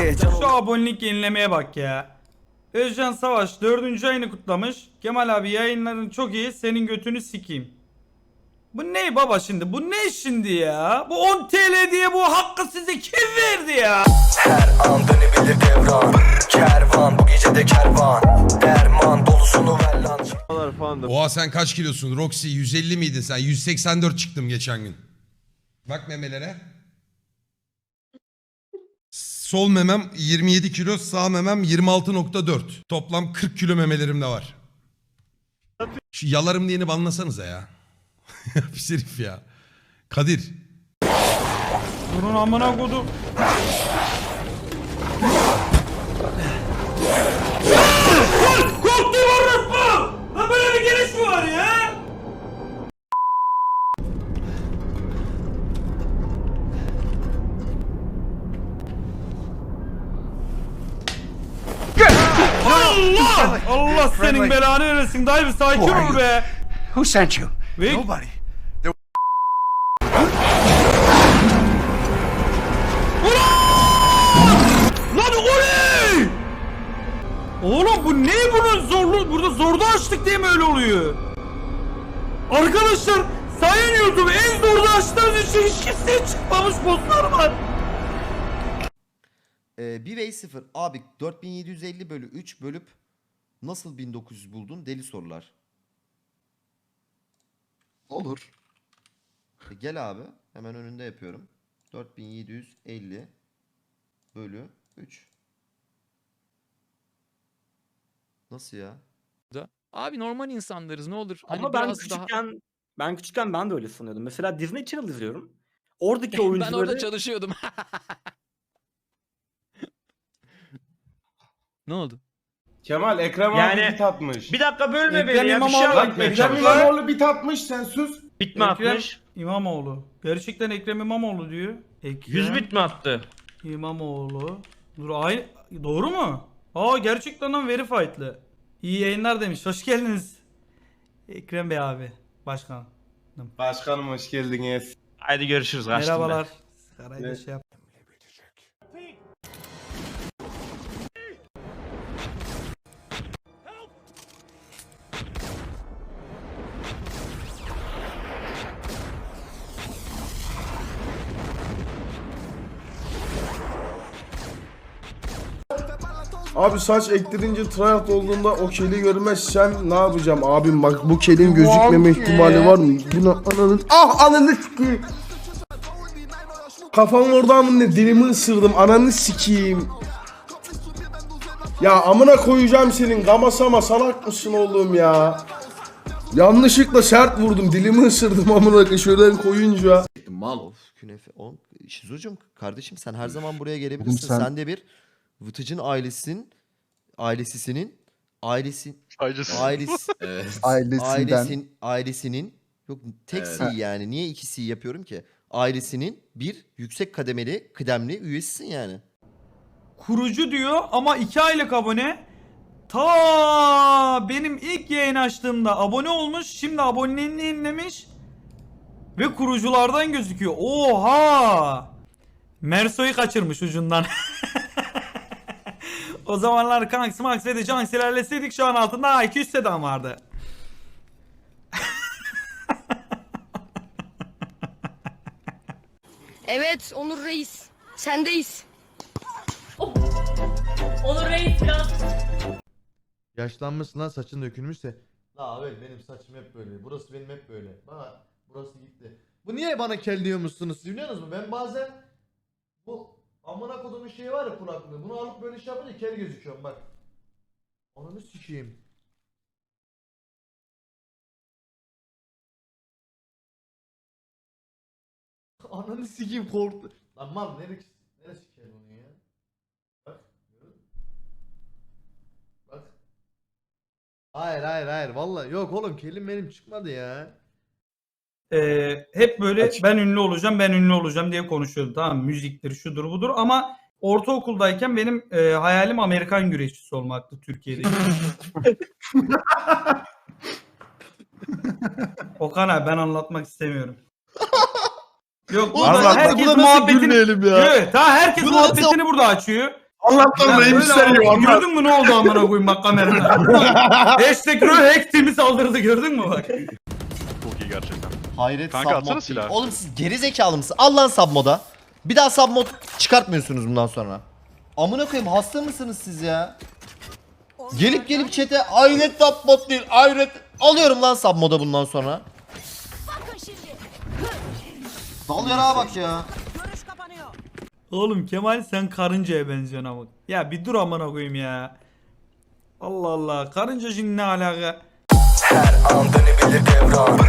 can Şu abonelik yenilemeye bak ya. Özcan Savaş 4. ayını kutlamış. Kemal abi yayınların çok iyi. Senin götünü sikeyim. Bu ne baba şimdi? Bu ne şimdi ya? Bu 10 TL diye bu hakkı size kim verdi ya? Her an dönebilir devran Kervan bu gece de kervan Derman dolusunu ver lan Oha sen kaç kilosun? Roxy 150 miydin sen? 184 çıktım geçen gün. Bak memelere. Sol memem 27 kilo, sağ memem 26.4. Toplam 40 kilo memelerim de var. Şu yalarım diyeni banlasanıza ya. Pis herif ya. Kadir. Bunun amına kodum. Korktum orospu! Lan böyle bir geliş mi var ya? Allah! Allah senin belanı veresin. Dayı bir sakin ol be. Who sent you? Ve Nobody. Lan o ne? Oğlum bu ne bunun zorlu? Burada zorda açtık diye mi öyle oluyor? Arkadaşlar sayın YouTube en zorda açtığınız için hiç kimseye çıkmamış bosslar var. Ee, 1 ve 0. Abi 4750 bölü 3 bölüp nasıl 1900 buldun? Deli sorular. Olur. E, gel abi. Hemen önünde yapıyorum. 4750 bölü 3. Nasıl ya? Abi normal insanlarız ne olur. Hani Ama ben biraz küçükken ben küçükken ben de öyle sanıyordum. Mesela Disney Channel izliyorum. Oradaki daha... ben oyuncuları orada çalışıyordum. ne oldu? Kemal Ekrem Yani- abi bit atmış. Bir dakika bölme Ekrem beni ya. Bir şey İmamoğlu- anlatmaya Ekrem. İmamoğlu bit atmış sen sus. Bit mi Ekrem atmış? İmamoğlu. Gerçekten Ekrem İmamoğlu diyor. Ekrem 100 bit mi attı? İmamoğlu. Dur ay doğru mu? Aa gerçekten lan verifiedd'lı. İyi yayınlar demiş. Hoş geldiniz. Ekrem Bey abi. Başkan. Başkanım hoş geldiniz. Haydi görüşürüz. kaçtım ben. Merhabalar. Evet. şey yap. Abi saç ektirince tryhard olduğunda o keli görmezsem ne yapacağım abim bak bu kelin gözükmeme ihtimali var mı? Buna ananın ah ananı sikeyim. Kafam oradan mı ne dilimi ısırdım ananı sikeyim. Ya amına koyacağım senin gamasama salak mısın oğlum ya? Yanlışlıkla sert vurdum dilimi ısırdım amına şuradan koyunca. Mal. Of künefe. Oğlum Şizocuğum kardeşim sen her zaman buraya gelebilirsin. sen- sen... de bir Vıtıcın ailesin ailesisinin ailesi ailesi Ailesinden. ailesin ailesinin yok tek C yani niye iki C yapıyorum ki? Ailesinin bir yüksek kademeli kıdemli üyesisin yani. Kurucu diyor ama 2 aylık abone. Ta benim ilk yayın açtığımda abone olmuş. Şimdi aboneliğini yenilemiş. Ve kuruculardan gözüküyor. Oha! Merso'yu kaçırmış ucundan. o zamanlar Kanks, Max ve de Janks ilerleseydik şu an altında A200 sedan vardı. Evet Onur Reis. Sendeyiz. Onur Reis biraz Yaşlanmışsın lan saçın dökülmüşse. La evet benim saçım hep böyle. Burası benim hep böyle. Bana burası gitti. Bu niye bana kel diyormuşsunuz siz biliyor musunuz? Ben bazen bu amına kodumun şeyi var ya kulaklığı. Bunu alıp böyle şey yapınca kel gözüküyorum bak. Ananı sikeyim. Ananı sikeyim korktu. Lan mal neresi, neresi kel onun ya? Bak? Bak. Hayır hayır hayır vallahi yok oğlum kelim benim çıkmadı ya. Ee, hep böyle ben ünlü olacağım, ben ünlü olacağım diye konuşuyordu. Tamam müziktir, şudur budur ama ortaokuldayken benim e, hayalim Amerikan güreşçisi olmaktı Türkiye'de. Okan abi ben anlatmak istemiyorum. Yok burada herkes burada nasıl muhabbetini ya? Evet, ta herkes Bu nasıl- muhabbetini burada açıyor. Allah'tan böyle seriyor. Gördün mü ne oldu amına koyayım bak kamerada. Hashtag Team'i saldırdı gördün mü bak. Çok iyi gerçekten. Hayret Kanka submod atsana değil. silahı. Oğlum siz geri zekalı mısınız? Al lan submoda. Bir daha submod çıkartmıyorsunuz bundan sonra. Amına koyayım hasta mısınız siz ya? Gelip gelip chat'e hayret submod değil hayret. Alıyorum lan submoda bundan sonra. Dal yarağa bak ya. Oğlum Kemal sen karıncaya benziyorsun ama. Ya bir dur amına koyayım ya. Allah Allah karınca şimdi ne alaka? Her an dönebilir devran